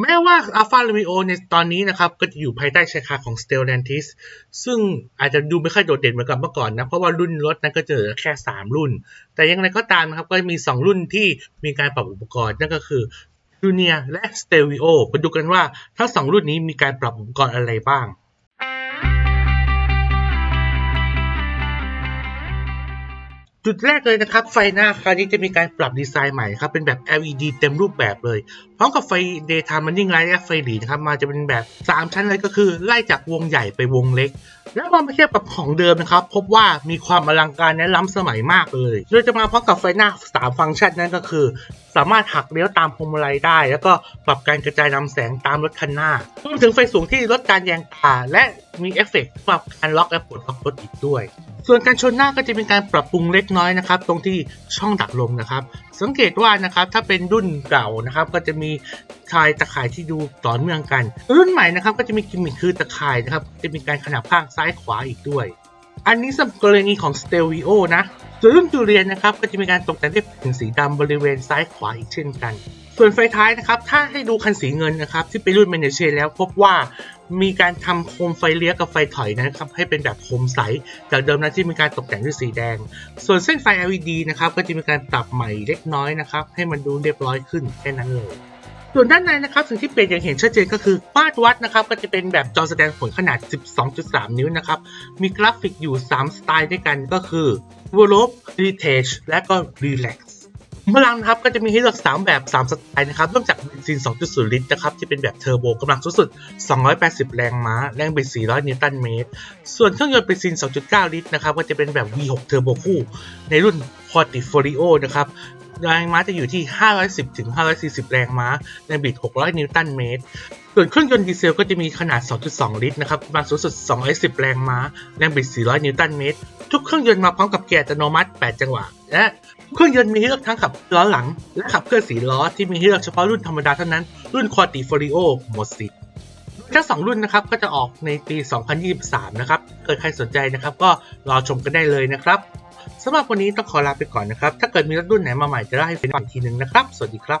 แม้ว่า Alpha Romeo ในตอนนี้นะครับ ก็จะอยู่ภายใต้ชายคาของ Stellantis ซึ่งอาจจะดูไม่ค่อยโดดเด่นเหมือนกับเมื่อก่อนนะ เพราะว่ารุ่นรถนั้นก็จะเหลือแค่ 3 รุ่น แต่ยังไงก็ตามนะครับ ก็มี 2 รุ่นที่มีการปรับอุปกรณ์ นั่นก็คือ Junior และ Stelvio มาดูกันว่าทั้ง 2 รุ่นนี้มีการปรับอุปกรณ์อะไรบ้าง จุดแรกเลยนะครับ ไฟหน้าคราวนี้จะมีการปรับดีไซน์ใหม่ครับ เป็นแบบ LED เต็มรูปแบบเลย พร้อมกับไฟ daytime running light และไฟหลีนะครับ มาจะเป็นแบบ 3 ชั้นเลยก็คือ ไล่จากวงใหญ่ไปวงเล็ก แล้วพอมาเทียบกับของเดิมนะครับ พบว่ามีความอลังการและล้ำสมัยมากเลย โดยจะมาพร้อมกับไฟหน้า 3 ฟังก์ชันนั่นก็คือสามารถหักเลี้ยวตามพวงมาลัยได้ แล้วก็ปรับการกระจายนำแสงตามรถคันหน้ารวมถึงไฟสูงที่ลดการแยงตาและมีเอฟเฟกต์ปรับการล็อกและปลดล็อกรถอีกด้วย ส่วนการชนหน้าก็จะมีการปรับปรุงเล็กน้อยนะครับ ตรงที่ช่องดักลมนะครับ สังเกตว่านะครับถ้าเป็นรุ่นเก่านะครับ ก็จะมีชายตะข่ายที่ดูต่อเนื่องกัน รุ่นใหม่นะครับก็จะมีกิมมิคคือตะข่ายนะครับจะมีการขนาบข้างซ้ายขวาอีกด้วย อันนี้สำหรับกรณีของ Stelvio นะ ส่วนรุ่นจูเรียนนะครับก็จะมีการตกแต่งด้วยแผ่นสีดำบริเวณซ้ายขวาอีกเช่นกัน ส่วนไฟท้ายนะครับถ้าให้ดูคันสีเงินนะครับที่เป็นรุ่น m a n a g e แล้วพบว่ามีการทำโคมไฟเลี้ยวกับไฟถอยนะครับให้เป็นแบบโคมใส จากเดิมนั้นที่มีการตกแต่งด้วยสีแดง ส่วนเส้นไฟ LED นะครับก็จะมีการปรับใหม่เล็กน้อยนะครับให้มันดูเรียบร้อยขึ้นแค่นั้นเลย ส่วนด้านในนะครับสิ่งที่เปลี่ยนอย่างเห็นชัดเจนก็คือมาตรวัดนะครับก็จะเป็นแบบจอแสดงผลขนาด 12.3 นิ้วนะครับ มีกราฟิกอยู่ 3 สไตล์ด้วยกันก็คือ v o l o p e Detach และก็ Relax พลังนะครับก็จะมีให้เลือก 3 แบบ 3 สไตล์นะครับเริ่มจากเบนซิน 2.0 ลิตรนะครับที่เป็นแบบเทอร์โบกำลังสูงสุด 280 แรงม้า แรงบิด 400 นิวตันเมตร ส่วนเครื่องยนต์เบนซิน 2.9 ลิตรนะครับก็จะเป็นแบบ V6 เทอร์โบคู่ ในรุ่น Portfolio นะครับแรงม้าจะอยู่ที่ 510 ถึง 540 แรงม้าแรงบิด 600 นิวตันเมตร ส่วนเครื่องยนต์ดีเซลก็จะมีขนาด 2.2 ลิตรนะครับกำลังสูงสุด 210 แรงม้า แรงบิด 400 นิวตันเมตร ทุกเครื่องยนต์มาพร้อมกับเกียร์อัตโนมัติ 8 จังหวะ และ เครื่องยนต์มีให้เลือกทั้งขับล้อหลัง และขับเคลื่อน4ล้อที่มีให้เลือกเฉพาะรุ่นธรรมดาเท่านั้น รุ่นควอติฟอริโอหมดสิทธิ์ทั้งสองรุ่นนะครับก็จะออกในปี 2023 นะครับ เกิดใครสนใจนะครับ ก็รอชมกันได้เลยนะครับสำหรับวันนี้ต้องขอลาไปก่อนนะครับ ถ้าเกิดมีรถรุ่นไหนมาใหม่จะได้ให้ฟังอีกทีหนึ่งนะครับ สวัสดีครับ